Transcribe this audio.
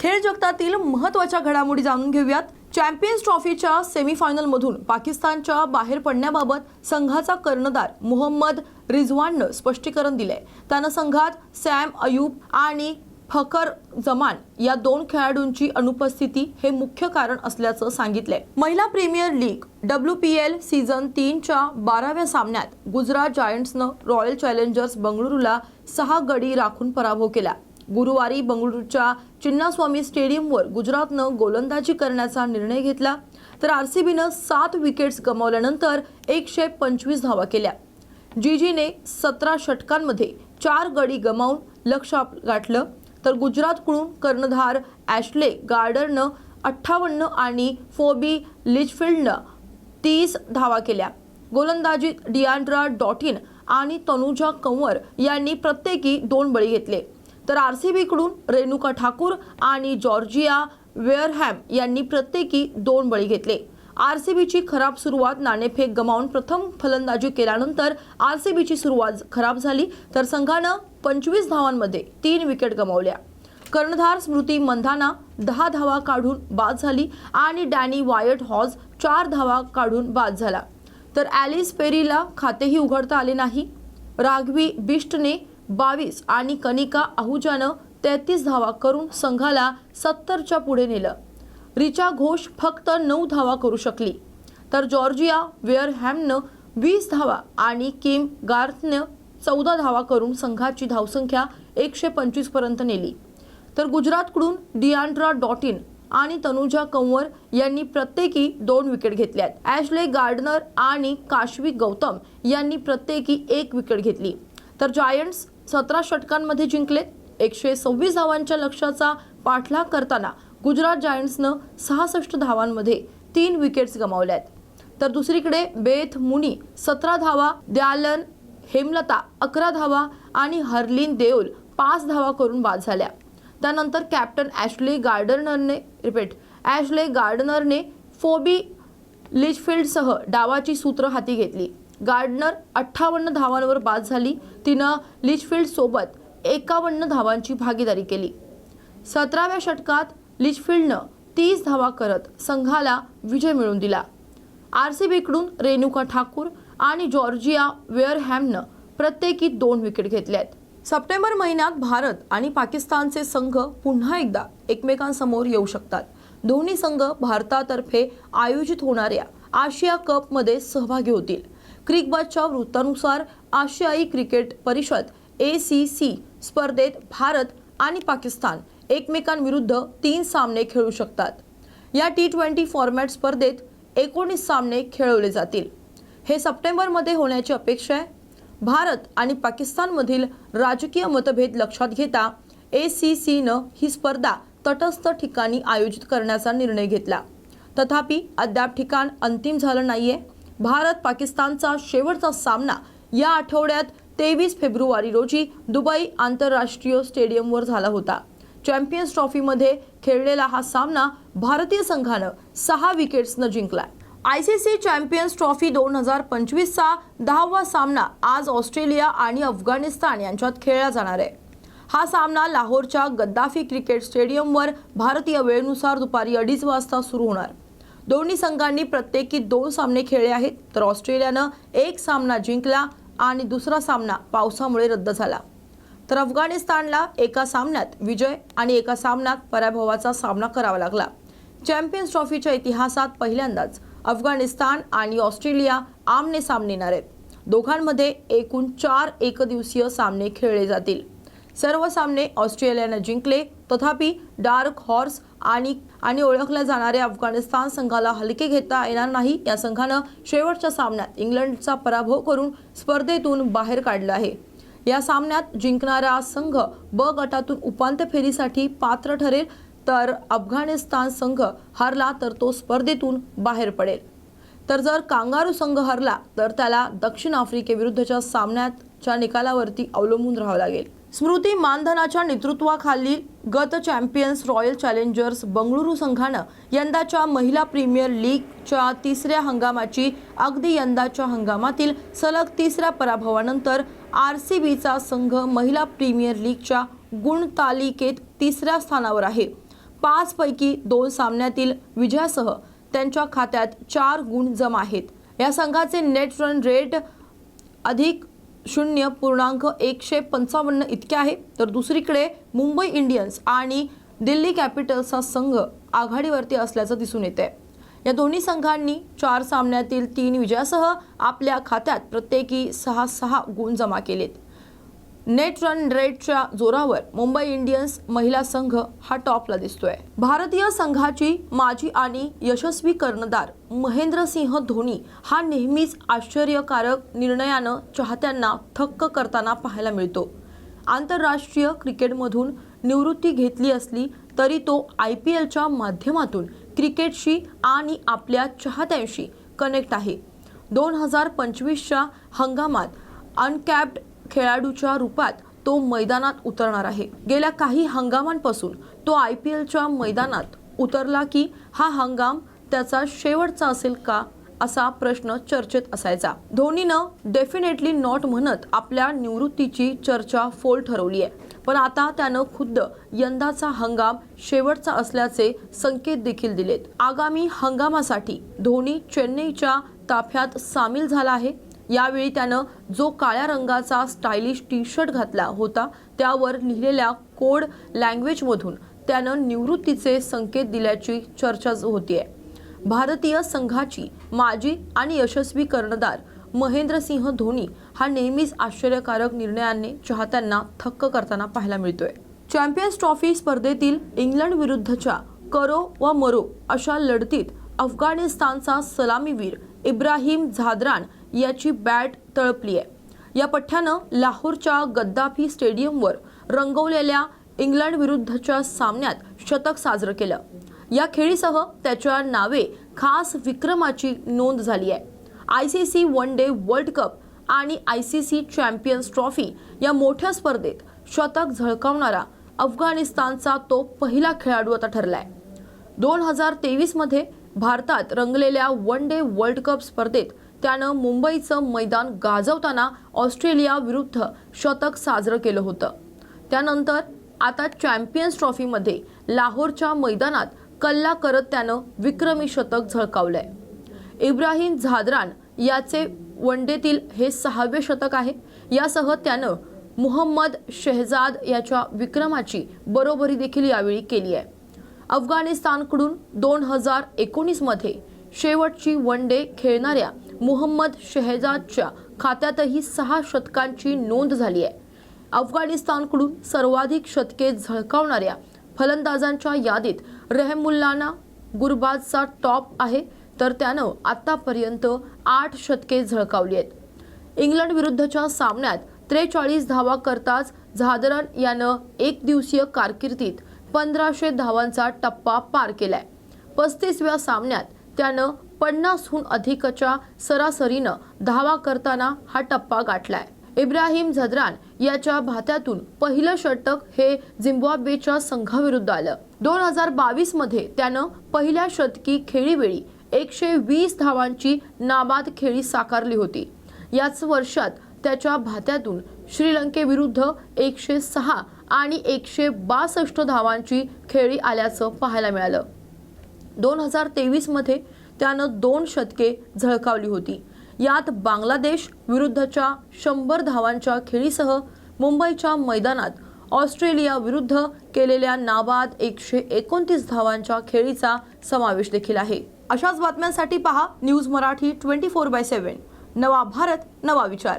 खेळ जगतातील महत्त्वाच्या घडामोडी जाणून घेऊयात. चॅम्पियन्स ट्रॉफीच्या सेमीफायनलमधून पाकिस्तानच्या बाहेर पडण्याबाबत संघाचा कर्णधार मोहम्मद रिझवाननं स्पष्टीकरण दिलंय. त्यानं संघात सॅम अयूब आणि फकर जमान या दोन खेळाडूंची अनुपस्थिती हे मुख्य कारण असल्याचं सांगितलंय. महिला Premier League W P L season तीनच्या बाराव्या सामन्यात गुजरात जायंट्सनं रॉयल चॅलेंजर्स बंगळुरूला सहा गडी राखून पराभव केला. गुरुवारी बंगळुरूच्या चिन्नास्वामी स्टेडियमवर गुजरातनं गोलंदाजी करण्याचा निर्णय घेतला तर आर सी बीनं सात विकेट्स गमावल्यानंतर एकशे पंचवीस धावा केल्या. जीजीने सतरा षटकांमध्ये चार गडी गमावून लक्ष गाठलं तर गुजरातकडून कर्णधार ॲशले गार्डरनं अठ्ठावन्न आणि फोबी लिचफिल्डनं तीस धावा केल्या. गोलंदाजीत डियांड्रा डॉटिन आणि तनुजा कंवर यांनी प्रत्येकी दोन बळी घेतले. तर आर सी बीकडून रेणुका ठाकूर आणि जॉर्जिया वेअरहॅम यांनी प्रत्येकी दोन बळी घेतले. आर सी बीची खराब सुरुवात नाणेफेक गमावून प्रथम फलंदाजी केल्यानंतर आर सी बीची सुरुवात खराब झाली तर संघानं पंचवीस धावांमध्ये तीन विकेट गमावल्या. कर्णधार स्मृती मंधाना दहा धावा काढून बाद झाली आणि डॅनी वायट हॉज चार धावा काढून बाद झाला. तर ॲलिस पेरीला खातेही उघडता आले नाही. राघवी बिष्टने बावीस आणि कनिका आहुजानं तेहतीस धावा करून संघाला सत्तरच्या पुढे नेलं. रिचा घोष फक्त नऊ धावा करू शकली. तर जॉर्जिया वेअरहॅमनं वीस धावा आणि किम गार्थनं चौदा धावा करून संघाची धावसंख्या एकशे पंचवीसपर्यंत नेली. तर गुजरातकडून डियांड्रा डॉटिन आणि तनुजा कंवर यांनी प्रत्येकी दोन विकेट घेतल्यात. ॲशले गार्डनर आणि काशवी गौतम यांनी प्रत्येकी एक विकेट घेतली. तर जायंट्स सतरा षटकांमध्ये जिंकलेत एकशे सव्वीस धावांच्या लक्ष्याचा पाठलाग करताना गुजरात जायंट्सनं सहासष्ट धावांमध्ये तीन विकेट्स गमावल्यात. तर दुसरीकडे बेथ मुनी सतरा धावा द्यालन हेमलता अकरा धावा आणि हरलीन देओल पाच धावा करून बाद झाल्या. त्यानंतर कॅप्टन ॲशले गार्डनरने रिपीट ॲशले गार्डनरने फोबी लिजफिल्डसह डावाची सूत्र हाती घेतली. गार्डनर अठ्ठावन्न धावांवर बाद झाली. तिनं लिचफिल्ड सोबत एकावन्न धावांची भागीदारी केली. सतराव्या षटकात लिचफिल्डनं तीस धावा करत संघाला विजय मिळवून दिला. आर सी बीकडून रेणुका ठाकूर आणि जॉर्जिया वेअरहॅमनं प्रत्येकी दोन विकेट घेतल्यात. सप्टेंबर महिन्यात भारत आणि पाकिस्तानचे संघ पुन्हा एकदा एकमेकांसमोर येऊ शकतात. दोन्ही संघ भारतातर्फे आयोजित होणाऱ्या आशिया कपमध्ये सहभागी होतील. क्रिकबजच्या वृत्तानुसार आशियाई क्रिकेट परिषद ए सी सी स्पर्धेत भारत आणि पाकिस्तान एकमेकांविरुद्ध तीन सामने खेळू शकतात. या टी ट्वेंटी फॉर्मॅट स्पर्धेत एकोणीस सामने खेळवले जातील. हे सप्टेंबरमध्ये होण्याची अपेक्षा आहे. भारत आणि पाकिस्तानमधील राजकीय मतभेद लक्षात घेता ए सी सीनं ही स्पर्धा तटस्थ ठिकाणी आयोजित करण्याचा निर्णय घेतला. तथापि अद्याप ठिकाण अंतिम झालं नाहीये. भारत पाकिस्तानचा शेवटचा सामना या आठवड्यात तेवीस फेब्रुवारी रोजी दुबई आंतरराष्ट्रीय स्टेडियमवर झाला होता. चॅम्पियन्स ट्रॉफीमध्ये खेळलेला हा सामना भारतीय संघानं सहा विकेट्सनं जिंकला I C C Champions Trophy दोन हजार पंचवीसचा दहावा सामना आज ऑस्ट्रेलिया आणि अफगाणिस्तान यांच्यात खेळला जाणार आहे. हा सामना लाहोरच्या गद्दाफी क्रिकेट स्टेडियमवर भारतीय वेळेनुसार दुपारी अडीच वाजता सुरू होणार. दोन्ही संघांनी प्रत्येकी दोन सामने खेळले आहेत तर ऑस्ट्रेलियानं एक सामना जिंकला आणि दुसरा सामना पावसामुळे रद्द झाला. तर अफगाणिस्तानला एका सामन्यात विजय आणि एका सामन्यात पराभवाचा सामना करावा लागला. चॅम्पियन्स ट्रॉफीच्या इतिहासात पहिल्यांदाच अफगाणिस्तान आणि ऑस्ट्रेलिया आमने सामने येणार आहेत. दोघांमध्ये एकूण चार एकदिवसीय सामने खेळले जातील. सर्व सामने ऑस्ट्रेलियानं जिंकले तथापि डार्क हॉर्स आणि आणि ओळखल्या जाणाऱ्या अफगाणिस्तान संघाला हलके घेता येणार नाही. या संघानं शेवटच्या सामन्यात इंग्लंडचा पराभव करून स्पर्धेतून बाहेर काढलं आहे. या सामन्यात जिंकणारा संघ ब गटातून उपांत्य फेरीसाठी पात्र ठरेल तर अफगाणिस्तान संघ हरला तर तो स्पर्धेतून बाहेर पडेल. तर जर कांगारू संघ हरला तर त्याला दक्षिण आफ्रिकेविरुद्धच्या सामन्याच्या निकालावरती अवलंबून राहावं लागेल. स्मृती मानधनाच्या नेतृत्वाखालील गत चॅम्पियन्स रॉयल चॅलेंजर्स बंगळुरू संघानं यंदाच्या महिला प्रीमियर लीगच्या तिसऱ्या हंगामाची अगदी यंदाच्या हंगामातील सलग तिसऱ्या पराभवानंतर आर सी बीचा संघ महिला प्रीमियर लीगच्या गुणतालिकेत तिसऱ्या स्थानावर आहे. पाचपैकी दोन सामन्यातील विजयासह त्यांच्या खात्यात चार गुण जमा आहेत. या संघाचे नेट रन रेट अधिक शून्य पूर्णांक एकशे पंचावन्न इतके आहे. तर दुसरीकडे मुंबई इंडियन्स आणि दिल्ली कॅपिटल्सचा संघ आघाडीवरती असल्याचं दिसून येते या दोन्ही संघांनी चार सामन्यातील तीन विजयासह आपल्या खात्यात प्रत्येकी सहा सहा गुण जमा केलेत. नेट रन रेटच्या जोरावर मुंबई इंडियन्स महिला संघ हा टॉपला दिसतोय. भारतीय संघाची माजी आणि यशस्वी कर्णधार महेंद्रसिंह धोनी हा नेहमीच आश्चर्यकारक निर्णयानं चाहत्यांना थक्क करताना पाहायला मिळतो. आंतरराष्ट्रीय क्रिकेटमधून निवृत्ती घेतली असली तरी तो आय पी एलच्या माध्यमातून क्रिकेटशी आणि आपल्या चाहत्यांशी कनेक्ट आहे. दोन हजार पंचवीसच्या हंगामात अनकॅप्ड खेळाडूच्या रूपात तो मैदानात उतरणार आहे. गेल्या काही हंगामांपासून तो आय पी एलच्या मैदानात उतरला की हा हंगाम त्याचा शेवटचा असेल का असा प्रश्न चर्चेत असायचा. धोनीनं डेफिनेटली नॉट म्हणत आपल्या निवृत्तीची चर्चा फोल ठरवली आहे. पण आता त्यानं खुद्द यंदाचा हंगाम शेवटचा असल्याचे संकेत देखील दिलेत. आगामी हंगामासाठी धोनी चेन्नईच्या ताफ्यात सामील झाला आहे. यावेळी त्यानं जो काळ्या रंगाचा स्टायलिश टी शर्ट घातला होता त्यावर लिहिलेल्या कोड लँग्वेजमधून त्यानं निवृत्तीचे संकेत दिल्याची चर्चा होतीये. भारतीय संघाची माजी आणि यशस्वी कर्णधार महेंद्रसिंह धोनी हा नेहमीच आश्चर्यकारक निर्णयाने चाहत्यांना थक्क करताना पाहायला मिळतोय. चॅम्पियन्स ट्रॉफी स्पर्धेतील इंग्लंड विरुद्धच्या करो व मरो अशा लढतीत अफगाणिस्तानचा सलामीवीर इब्राहिम झाद्रान याची बॅट तळपली आहे. या पठ्ठ्यानं लाहोरच्या गद्दाफी स्टेडियमवर रंगवलेल्या इंग्लंड विरुद्धच्या सामन्यात शतक साजरं केलं. या खेळीसह त्याच्या नावे खास विक्रमाची नोंद झाली आहे. I C C one day World Cup आणि I C C Champions Trophy या मोठ्या स्पर्धेत शतक झळकावणारा अफगाणिस्तानचा तो पहिला खेळाडू आता ठरलाय. दोन हजार तेवीसमध्ये भारतात रंगलेल्या वन डे वर्ल्ड कप स्पर्धेत त्यानं मुंबईचं मैदान गाजवताना ऑस्ट्रेलिया विरुद्ध शतक साजरं केलं होतं. त्यानंतर आता चॅम्पियन्स ट्रॉफीमध्ये लाहोरच्या मैदानात कल्ला करत त्यानं विक्रमी शतक झळकावलंय. इब्राहिम झादरान याचे वनडेतील हे सहावे शतक आहे. यासह त्यानं मुहम्मद शेहजाद याच्या विक्रमाची बरोबरी देखील यावेळी केली आहे. अफगाणिस्तानकडून दोन हजार एकोणीसमध्ये शेवटची वन डे खेळणाऱ्या मुहम्मद शेहजादच्या खात्यातही सहा शतकांची नोंद झाली आहे. अफगाणिस्तानकडून सर्वाधिक शतके झळकावणाऱ्या फलंदाजांच्या यादीत रेहमुल्लाना गुरबाजचा टॉप आहे तर त्यानं आतापर्यंत आठ शतके झळकावली आहेत. इंग्लंड विरुद्धच्या सामन्यात त्रेचाळीस धावा करताच झादरन यानं एक दिवसीय कारकिर्दीत पंधराशे धावांचा टप्पा पार केलाय. पस्तीसव्या सामन्यात त्यानं पन्नासहून अधिकच्या सरासरीनं धावा करताना हा टप्पा गाठलाय. इब्राहिम झद्रान याच्या भात्यातून पहिलं षटक हे झिम्बाब्वेच्या संघाविरुद्ध आलं. दोन हजार बावीसमध्ये त्यानं पहिल्या शतकी खेळीवेळी एकशे वीस धावांची नाबाद खेळी साकारली होती. याच वर्षात त्याच्या भात्यातून श्रीलंकेविरुद्ध एकशे सहा आणि एकशे बासष्ट धावांची खेळी आल्याचं पाहायला मिळालं. दोन हजार तेवीसमध्ये त्यानं दोन शतके झळकावली होती. यात बांगलादेश विरुद्धच्या शंभर धावांच्या खेळीसह मुंबईच्या मैदानात ऑस्ट्रेलिया विरुद्ध केलेल्या नाबाद एकशे एकोणतीस धावांच्या खेळीचा समावेश देखील आहे. अशाच बातम्यांसाठी पहा news Marathi twenty four by seven. नवा भारत नवा विचार.